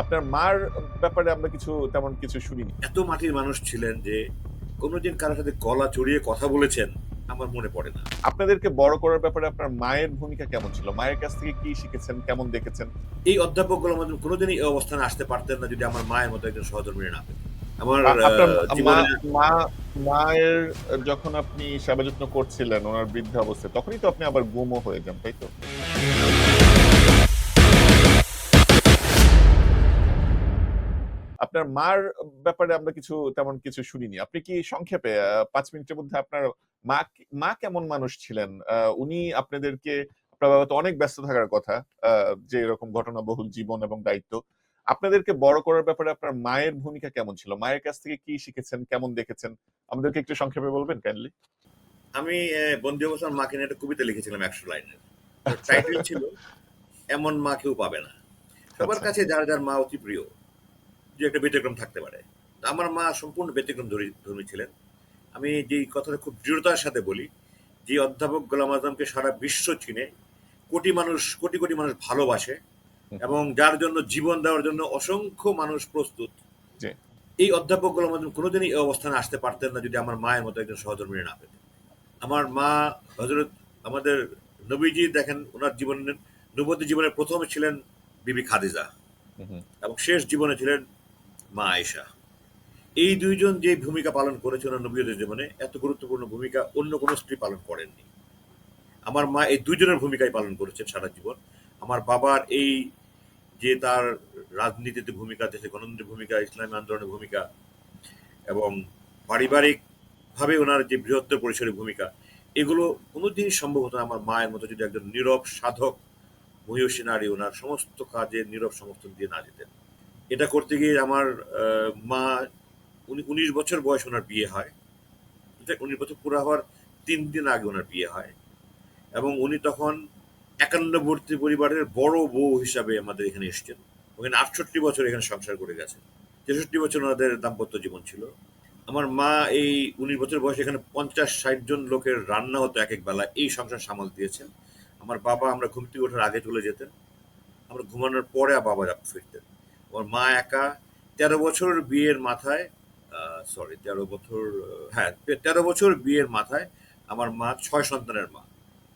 আপনার মার ব্যাপারে আমরা কিছু তেমন কিছু শুনিনি। এত মাটির মানুষ ছিলেন যে কোনোদিন কারও সাথে গলা চড়িয়ে কথা বলেছেন আমার মনে পড়ে না। আপনাদেরকে বড় করার ব্যাপারে আপনার মায়ের ভূমিকা কেমন ছিল? মায়ের কাছ থেকে কি শিখেছেন? কেমন দেখেছেন? এই অধ্যাপকগুলো আমাদের কোনোদিনই এই অবস্থানে আসতে পারতেন না যদি আমার মায়ের মতো একজন সহধর্মিণী না আমার মা মায়ের যখন আপনি সেবা যত্ন করছিলেন ওনার বৃদ্ধ অবস্থায়, তখনই তো আপনি আবার গুমও হয়ে যান, তাই তো? আপনার মার ব্যাপারে আমরা কিছু তেমন কিছু শুনিনি। আপনি কি সংক্ষেপে পাঁচ ৫ মিনিটের মধ্যে আপনার মা মা কেমন মানুষ ছিলেন? উনি আপনাদেরকে আপনার বাবা তো অনেক ব্যস্ত থাকার কথা। যে এরকম ঘটনাবহুল জীবন এবং দায়িত্ব। আপনাদেরকে বড় করার ব্যাপারে আপনার মায়ের ভূমিকা কেমন ছিল? মায়ের কাছ থেকে কি শিখেছেন? কেমন দেখেছেন? আমাদেরকে একটু সংক্ষেপে বলবেন কাইন্ডলি? আমি বন্দী অবস্থার মাকে নিয়ে একটা কবিতা লিখেছিলাম ১০০ লাইনের। আচ্ছা। টাইটেল ছিল এমন মা কেউ পাবে না। সবার আচ্ছা। কাছে যার, যার মা অতি প্রিয়। যে একটা ব্যতিক্রম থাকতে পারে। আমার মা সম্পূর্ণ ব্যতিক্রম ধর্মী ছিলেন। আমি যেই কথাটা খুব দৃঢ়তার সাথে বলি, যে অধ্যাপক গোলাম আযমকে সারা বিশ্ব চিনে, কোটি মানুষ কোটি, কোটি মানুষ ভালোবাসে এবং যার জন্য জীবন দেওয়ার জন্য অসংখ্য মানুষ প্রস্তুত। এই অধ্যাপক গোলাম আযম কোনোদিনই এই অবস্থানে আসতে পারতেন না যদি আমার মায়ের মতো একজন সহধর্মিণী না পেতেন। আমার মা হজরত আমাদের নবীজি দেখেন ওনার জীবনের নবুয়ত জীবনের ১ম ছিলেন বিবি খাদিজা। এবং শেষ জীবনে ছিলেন মা আয়েশা। এই দুইজন যে ভূমিকা পালন করেছে উনার নবুয়তের জীবনে এত গুরুত্বপূর্ণ ভূমিকা অন্য কোনো স্ত্রী পালন করেননি। আমার মা এই ২ জনের ভূমিকাই পালন করেছেন সারা জীবন। আমার বাবার এই যে তার রাজনীতিতে ভূমিকা, দেশে গণতন্ত্রের ভূমিকা, ইসলামী আন্দোলনের ভূমিকা এবং পারিবারিকভাবে ওনার যে বৃহত্তর পরিসরের ভূমিকা, এগুলো কোনদিনই সম্ভব হতো না আমার মায়ের মতো যদি একজন নীরব সাধক, মহিয়সী নারী ওনার সমস্ত কাজে নীরব সমর্থন দিয়ে না যেতেন। এটা করতে গিয়ে আমার মা, উনি ১৯ বছর বয়স ওনার বিয়ে হয়। ১৯ বছর পুরা হওয়ার তিন দিন আগে ওনার বিয়ে হয়। এবং উনি তখন একান্নবর্তী পরিবারের বড় বউ হিসাবে আমাদের এখানে এসছেন। ওখানে ৬৮ বছর এখানে সংসার করে গেছেন। ৬৩ বছর ওনাদের দাম্পত্য জীবন ছিল। আমার মা এই ১৯ বছর বয়সে এখানে ৫০-৬০ জন লোকের রান্না হতো এক এক বেলা। এই সংসার সামাল দিয়েছেন। আমার বাবা আমরা ঘুম থেকে ওঠার আগে চলে যেতেন। আমরা ঘুমানোর পরে বাবা ফিরতেন। আমার মা একা ১৩ বছর বিয়ের মাথায় সরি ১৩ বছর হ্যাঁ, ১৩ বছর বিয়ের মাথায় আমার মা ছয় সন্তানের মা।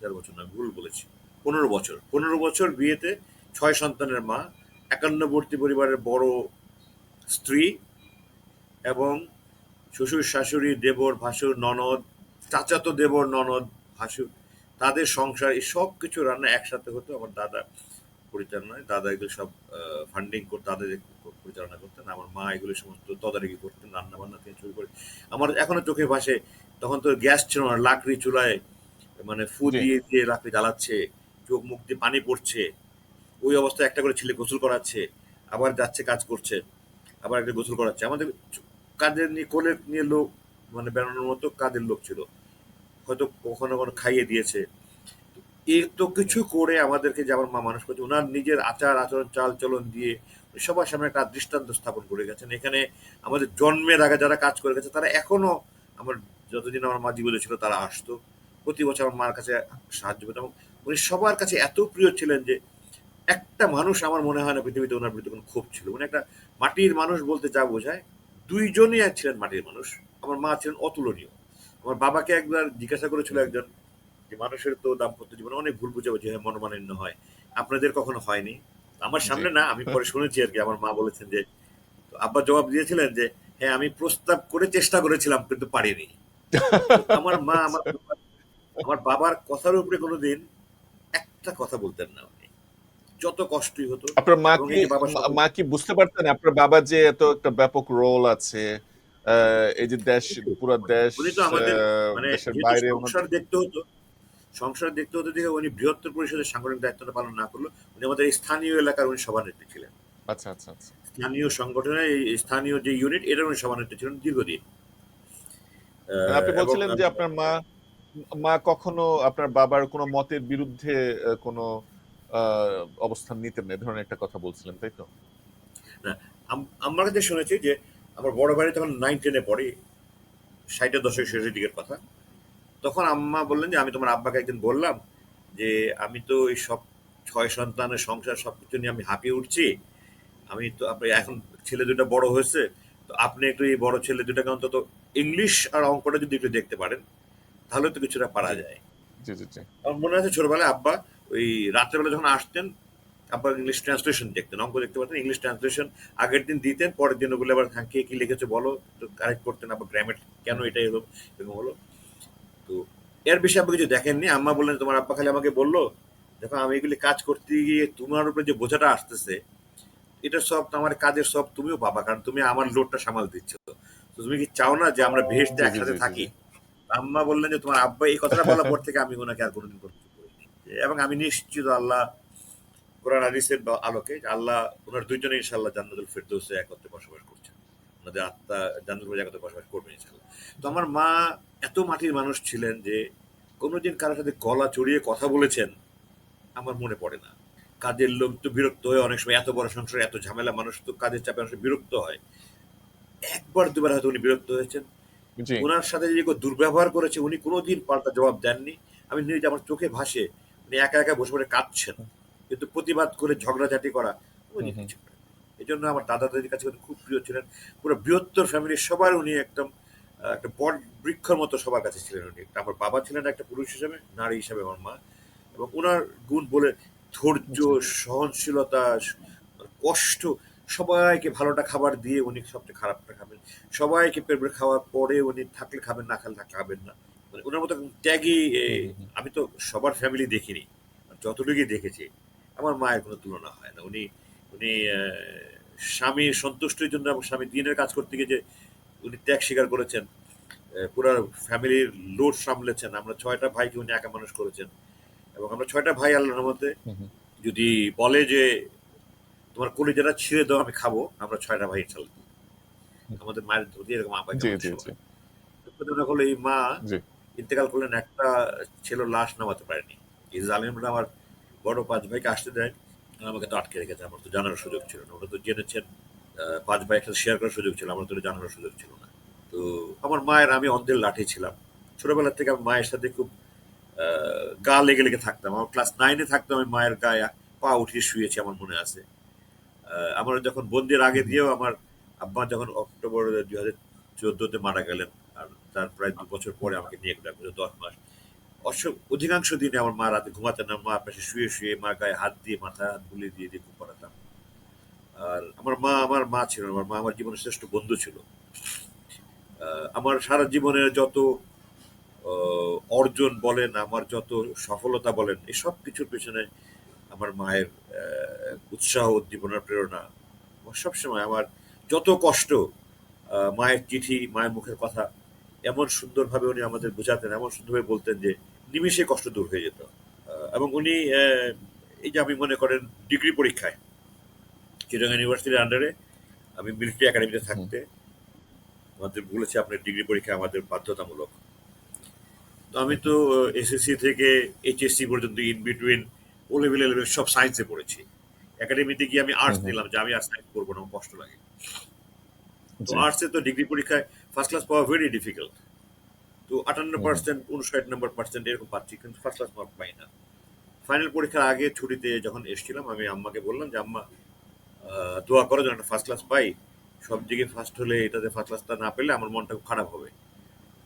১৩ বছর না ভুল বলেছি। ১৫ বছর। ১৫ বছর বিয়েতে ছয় সন্তানের মা, একান্নবর্তী পরিবারের বড় স্ত্রী এবং শ্বশুর-শাশুড়ি, দেবর, ভাসুর, ননদ, চাচাতো দেবর, ননদ, ভাসুর তাদের সংসার এই সব কিছু রান্না একসাথে হতো। আমার দাদা পরিচালনায় দাদা এগুলো সব ফান্ডিং করতো, তাদের পরিচালনা করতেন। আমার মা এগুলো সমস্ত তদারকি করতেন রান্না-বান্না থেকে শুরু করে। আমার এখনও চোখে ভাসে তখন তো গ্যাস ছিল না, লাকড়ি চুলায় মানে ফু দিয়ে, দিয়ে লাকড়ি জ্বালাচ্ছে, চোখ মুখ দিয়ে পানি পড়ছে। ওই অবস্থায় একটা করে ছেলে গোসল করাচ্ছে, আবার যাচ্ছে কাজ করছে, আবার একটা গোসল করাচ্ছে। আমাদের কাঁধে নিয়ে কোলে নিয়ে লোক মানে বেড়ানোর মতো কাঁধের লোক ছিল। হয়তো কখনো, কখনো খাইয়ে দিয়েছে। এত কিছু করে আমাদেরকে যে আমার মা মানুষ করেছে, ওনার নিজের আচার, আচরণ, চাল-চলন দিয়ে সবার সামনে একটা দৃষ্টান্ত স্থাপন করে গেছেন। এখানে আমাদের জন্মের আগে যারা কাজ করে গেছে তারা এখনও আমার যতদিন আমার মা জীবিত ছিল তারা আসতো। প্রতি বছর আমার মার কাছে সাহায্য পেতাম এবং উনি সবার কাছে এত প্রিয় ছিলেন যে একটা মানুষ আমার মনে হয় না পৃথিবীতে উনার বিরুদ্ধে কোনো ক্ষোভ ছিল। উনি একটা মাটির মানুষ বলতে যা বোঝায় ২ জনই এক ছিলেন মাটির মানুষ। আমার মা ছিলেন অতুলনীয়। আমার বাবাকে একবার জিজ্ঞাসা করেছিল একজন যে মানুষের তো দাম্পত্য জীবনে অনেক ভুল বোঝাবুঝি হয়, মনোমালিন্য হয়। আপনাদের কখনো হয়নি? আমার সামনে না আমি পরে শুনেছি আরকি আমার মা বলেছেন যে আব্বা জবাব দিয়েছিলেন যে, "হ্যাঁ, আমি প্রস্তাব করে চেষ্টা করেছিলাম কিন্তু পারিনি।" আমার মা আমার আমার বাবার কথার উপরে কোনোদিন একটা কথা বলতেন না উনি। যত কষ্টই হতো আপনার মা কি মা কি বুঝতে পারতেন আপনার বাবার যে এত একটা ব্যাপক রোল আছে, এই যে দেশ পুরা দেশ উনি তো আমাদের মানে বাইরে সংসার দেখতে হতো সংসার দেখতে হতো দেখে উনি বৃহত্তর পরিষদের সাংগঠনিক দায়িত্বটা পালন না করলেও উনি আমাদের স্থানীয় এলাকার উনি সভানেত্রী ছিলেন। আচ্ছা, আচ্ছা, আচ্ছা। স্থানীয় সংগঠনের এই স্থানীয় যে ইউনিট এটার উনি সভানেত্রী ছিলেন দীর্ঘদিন। আপনি বলছিলেন যে আপনার মা মা কখনো আপনার বাবার কোনো মতের বিরুদ্ধে কোনো অবস্থান নিতেন না। এ ধরনের একটা কথা বলছিলেন, তাই তো? না, আম আমরা কাছে শুনেছি যে আমার বড় ভাই তখন 9-10 এ পড়ে। ৬০ এর দশকের শেষের দিকের কথা। তখন আম্মা বললেন যে, "আমি তোমার আব্বাকে একদিন বললাম যে, আমি তো এই সব ছয় সন্তানের সংসার সবকিছু নিয়ে আমি হাঁপিয়ে উঠছি। আমি তো আপনি এখন ছেলে দুটো বড় হয়েছে তো আপনি একটু এই বড় ছেলে দুটাকে অন্তত ইংলিশ আর অঙ্কটা যদি একটু দেখতে পারেন তাহলে তো কিছুটা পারা যায়। আমার মনে আছে ছোটবেলায় আব্বা ওই রাত্রেবেলা যখন আসতেন আব্বা ইংলিশ ট্রান্সলেশন দেখতেন অঙ্ক দেখতে পারতেন ইংলিশ ট্রান্সলেশন আগের দিন দিতেন পরের দিন ওগুলো আবার হ্যাঁ কে কি লিখেছে বলো তো কারেক্ট করতেন আবার গ্রামের কেন এটাই হলো এরকম হলো। তো এর বিষয়ে আপনি কিছু দেখেননি? আম্মা বললেন তোমার আব্বা খালি আমাকে বলল দেখো আমি এগুলি কাজ করতে গিয়ে তোমার উপরে যে বোঝাটা আসতেছে এটা সব আমার কাজের সব তুমিও পাবা কারণ তুমি আমার লোডটা সামাল দিচ্ছ। তো তুমি কি চাও না যে আমরা ভেসতে একসাথে থাকি? আম্মা বললেন যে তোমার আব্বা এই কথাটা বলার পর থেকে আমি ওনাকে আর কোনোদিন করতে করিনি। এবং আমি নিশ্চিত আল্লাহ কোরআন বা- আলোকে আল্লাহ ওনার দুইজনে ইনশাল্লাহ জান্নাতুল ফেরদৌসে একত্রে বসবাস করছেন। ওনাদের আত্মা জান্নাতুল একত্রে বসবাস করবে ইনশাল্লাহ তো আমার মা এত মাটির মানুষ ছিলেন যে কোনোদিন কারোর সাথে গলা চড়িয়ে কথা বলেছেন আমার মনে পড়ে না। কাজের লোক তো বিরক্ত হয়ে অনেক সময় এত বড় সংসার এত ঝামেলা মানুষ তো কাজের চাপে অনেক বিরক্ত হয়। একবার দুবার হয়তো উনি বিরক্ত হয়েছেন। ওনার সাথে যে কেউ দুর্ব্যবহার করেছে উনি কোনোদিন পাল্টা জবাব দেননি। আমি নিজে আমার চোখে ভাসে উনি একা একা বসে বসে কাঁদছেন। কিন্তু প্রতিবাদ করে ঝগড়াঝাটি করা উনি। কিছু এই জন্য আমার দাদা দাদির কাছে খুব প্রিয় ছিলেন। পুরো বৃহত্তর ফ্যামিলির সবার উনি একদম একটা বট বৃক্ষর মতো সবার কাছে ছিলেন উনি। আমার বাবা ছিলেন একটা পুরুষ হিসেবে নারী হিসেবে আমার মা। এবং ওনার গুণ বলে ধৈর্য সহনশীলতা কষ্ট সবাইকে ভালোটা খাবার দিয়ে উনি সবচেয়ে খারাপটা খাবেন। সবাইকে পেট খাওয়ার পরে উনি থাকলে খাবেন না খালে থাকলে খাবেন না। মানে ওনার মতো ত্যাগই। আমি তো সবার ফ্যামিলি দেখিনি। যতটুকুই দেখেছি আমার মায়ের কোনো তুলনা হয় না। উনি উনি আহ, স্বামীর সন্তুষ্টির জন্য এবং স্বামী দিনের কাজ করতে গিয়ে যে উনি ত্যাগ স্বীকার করেছেন পুরো ফ্যামিলির লোড সামলেছেন। আমরা ছয়টা ভাইকে উনি একা মানুষ করেছেন। এবং আমরা ছয়টা ভাই আল্লাহর রহমতে হুম। যদি বলে যে তোমার কলিজাটা ছিঁড়ে দাও আমি খাব। আমরা ছয়টা ভাই চাল আমাদের মায়ের ধরি এরকম জি হলো এই মা ইন্তেকাল করলেন একটা ছেলে লাশ নামাতে পারেনি। এই জালিমরা আমার বড় পাঁচ ভাইকে আসতে দেয় আর আমাকে তো আটকে রেখেছে, আমার তো জানার সুযোগ ছিল না। ওরা তো জেনেছেন পাঁচ ভাই একসাথে শেয়ার করার সুযোগ ছিল, আমার তো জানার সুযোগ ছিল না। তো আমার মায়ের, আমি অন্ধের লাঠি ছিলাম। ছোটবেলা থেকে আমি মায়ের সাথে খুব গা লেগে লেগে থাকতাম। আমার ক্লাস নাইনে থাকতাম, আমি মায়ের গায়ে পা উঠিয়ে শুয়েছি আমার মনে আছে। আমার যখন বন্দির আগে দিয়েও আমার আব্বা যখন অক্টোবর দুই হাজার চোদ্দতে মারা গেলেন, আর তার প্রায় দু বছর পরে আমাকে নিয়ে গেলেন, দশ মাস। অধিকাংশ দিনে আমার মা রাতে ঘুমাতেন না, মা পাশে শুয়ে শুয়ে মা গায়ে হাত দিয়ে, মাথা বুলিয়ে দিয়ে দিয়ে ঘুম পাড়াতাম। আর আমার মা আমার মা ছিল আমার মা আমার জীবনের শ্রেষ্ঠ বন্ধু ছিল। আমার সারা জীবনের যত অর্জন বলেন, আমার যত সফলতা বলেন, এই সব কিছুর পেছনে আমার মায়ের উৎসাহ, উদ্দীপনার প্রেরণা। সবসময় আমার যত কষ্ট মায়ের চিঠি, মায়ের মুখের কথা, এমন সুন্দরভাবে উনি আমাদের বোঝাতেন, এমন সুন্দরভাবে বলতেন যে নিমিষে কষ্ট দূর হয়ে যেত। এবং উনি এই যে আমি মনে করেন ডিগ্রি পরীক্ষায় চিটাগাং ইউনিভার্সিটির আন্ডারে আমি মিলিটারি একাডেমিতে থাকতে আমাদের বলেছে আপনার ডিগ্রি পরীক্ষা আমাদের বাধ্যতামূলক। তো আমি তো এসএসসি থেকে এইচএসসি পর্যন্ত in between O level level সব সায়েন্সে পড়েছি। একাডেমিতে গিয়ে আমি আর্টস। নিলাম যে আমি আর সায়েন্স করব না কষ্ট লাগে। তো আর্টসে তো ডিগ্রি পরীক্ষায় ফার্স্ট ক্লাস পাওয়া ভেরি ডিফিকাল্ট তো আটান্ন। পার্সেন্ট উনষাট নম্বর পার্সেন্ট এরকম পাচ্ছি কিন্তু ফার্স্ট ক্লাস মার্ক পাই না। ফাইনাল পরীক্ষার আগে ছুটিতে যখন এসেছিলাম আমি আম্মাকে বললাম যে আম্মা দোয়া করো যেন একটা ফার্স্ট ক্লাস পাই। সব দিকে ফার্স্ট হলে এটাতে ফার্স্ট ক্লাসটা না পেলে আমার মনটা খুব খারাপ হবে।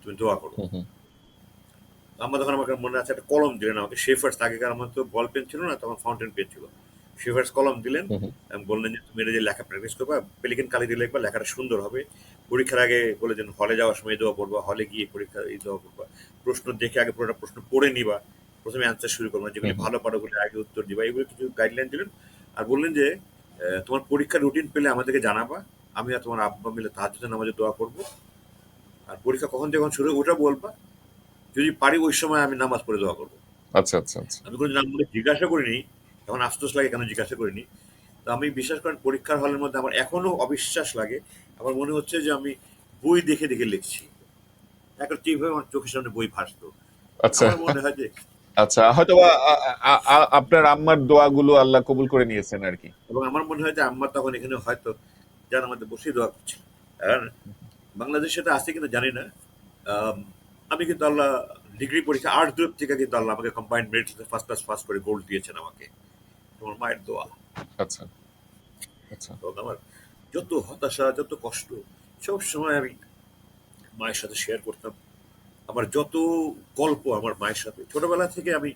তুমি দোয়া করো। আম্মা তখন আমাকে মনে আছে একটা কলম দিলেন আমাকে শেফার্স আগেকার আমার তো বল পেন ছিল না তখন ফাউন্টেন পেন ছিল। শেফার্স কলম দিলেন বললেন যে তুমি এটা যে লেখা প্র্যাকটিস করবা পেলিকেন কালি দিয়ে লিখবা লেখাটা সুন্দর হবে। পরীক্ষার আগে বলেছেন হলে যাওয়ার সময় দেওয়া পড়বা হলে গিয়ে পরীক্ষা এই দোয়া পড়বা। প্রশ্ন দেখে আগে পুরোটা প্রশ্ন পড়ে নিবা প্রথমে অ্যান্সার শুরু করবা যেগুলি। ভালো পারোগুলি আগে উত্তর দিবা। এগুলো কিছু গাইডলাইন দিলেন আর বললেন যে তোমার পরীক্ষার রুটিন পেলে আমাদেরকে জানাবা আমি আর তোমার আব্বা মিলে তাহাজুদের নামাজে দোয়া করব। আর পরীক্ষা কখন যখন শুরু হবে ওটা বলবা। যদি পারি ওই সময় আমি নামাজ পড়ে দোয়া করব। আচ্ছা আচ্ছা আচ্ছা। আমি কোনো নামগুলো জিজ্ঞাসা করিনি তখন আফসোস লাগে কেন জিজ্ঞাসা করিনি। তো আমি বিশ্বাস করেন পরীক্ষার হলের মধ্যে আমার এখনও অবিশ্বাস লাগে। আমার মনে হচ্ছে যে আমি বই দেখে দেখে লিখছি। এখন ঠিকভাবে আমার চোখের সামনে বই ভাসতো। আচ্ছা। আমার মনে হয় যে আচ্ছা হয়তো আপনার আম্মার দোয়াগুলো আল্লাহ কবুল করে নিয়েছেন আর কি। এবং আমার মনে হয় যে আম্মা তখন এখানে হয়তো যার আমাদের বসেই দোয়া করছে আর বাংলাদেশে সেটা আছে কিনা জানি না। আম, কিন্তু আল্লাহ ডিগ্রি পরীক্ষা আর্ট গ্রুপ থেকে কিন্তু আল্লাহ আমাকে combined merit first class pass করে গোল্ড দিয়েছেন আমাকে। তোমার মায়ের দোয়া। আচ্ছা আচ্ছা। আমার যত হতাশা যত কষ্ট সব সময় আমি মায়ের সাথে শেয়ার করতাম। আমার যত গল্প আমার মায়ের সাথে। ছোটবেলা থেকে আমি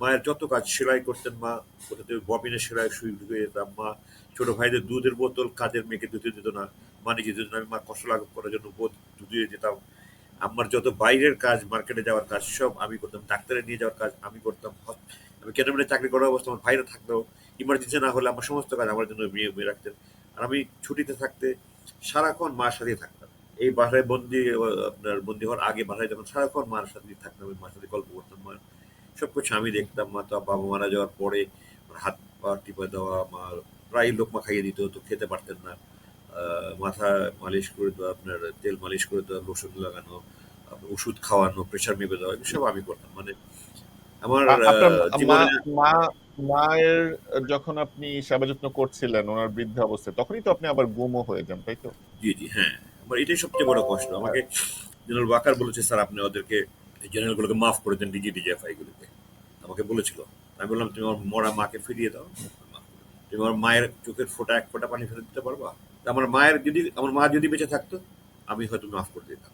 মায়ের যত কাজ সেলাই করতেন মা কোথা থেকে ববিনের সেলাই সুই ঢুকে যেতাম মা। ছোট ভাইদের দুধের বোতল কাজের মেয়েকে দুধে দিত না মা নিজে দিত না। আমি মা কষ্ট লাঘব করার জন্য বোধ দুধে যেতাম আমার যত বাইরের কাজ মার্কেটে যাওয়ার কাজ সব আমি করতাম। ডাক্তারে নিয়ে যাওয়ার কাজ আমি করতাম। আমি ক্যান্টনমেন্টে চাকরি করার অবস্থা, আমার ভাইরা থাকলেও ইমার্জেন্সি না হলে আমার সমস্ত কাজ আমার জন্য বিয়ে বিয়ে রাখতেন। আর আমি ছুটিতে থাকতে সারাক্ষণ মার সাথে থাকতাম। এই বাসায় বন্দি, আপনার বন্দি হওয়ার আগে বাসায় যখন সারাক্ষণ মার সাথে থাকতাম, আমি মার সাথে গল্প করতাম মার সব কিছু আমি দেখতাম, মা তো বাবা মারা যাওয়ার পরে হাত পা টিপে দেওয়া, মা প্রায় লোকমা খাইয়ে দিত, তো খেতে পারতেন না। মাথা মালিশ করে দেওয়া, আপনার তেল মালিশ করে দেওয়া লোশন লাগানো ওষুধ খাওয়ানো প্রেশার মেপে দেওয়া, এসব আমি করতাম। মানে আমার মা মায়ের যখন আপনি সেবা যত্ন করছিলেন ওনার বৃদ্ধ অবস্থায় তখনই তো আপনি আবার গুমও হয়ে যান তাই তো? জি জি হ্যাঁ। আমার এটাই সবচেয়ে বড় কষ্ট। আমাকে জেনারেল ওয়াকার বলেছে স্যার আপনি ওদেরকে জেনারেলগুলোকে মাফ করে দেন ডিজি ডিজিএফআই গুলোকে। আমাকে বলেছিল। আমি বললাম তুমি আমার মরা মাকে ফিরিয়ে দাও দাও। তুমি আমার মায়ের চোখের ফোঁটা এক ফোঁটা পানি ফেলে দিতে পারবা? তা আমার মায়ের যদি আমার মা যদি বেঁচে থাকতো আমি হয়তো মাফ করে দিতাম।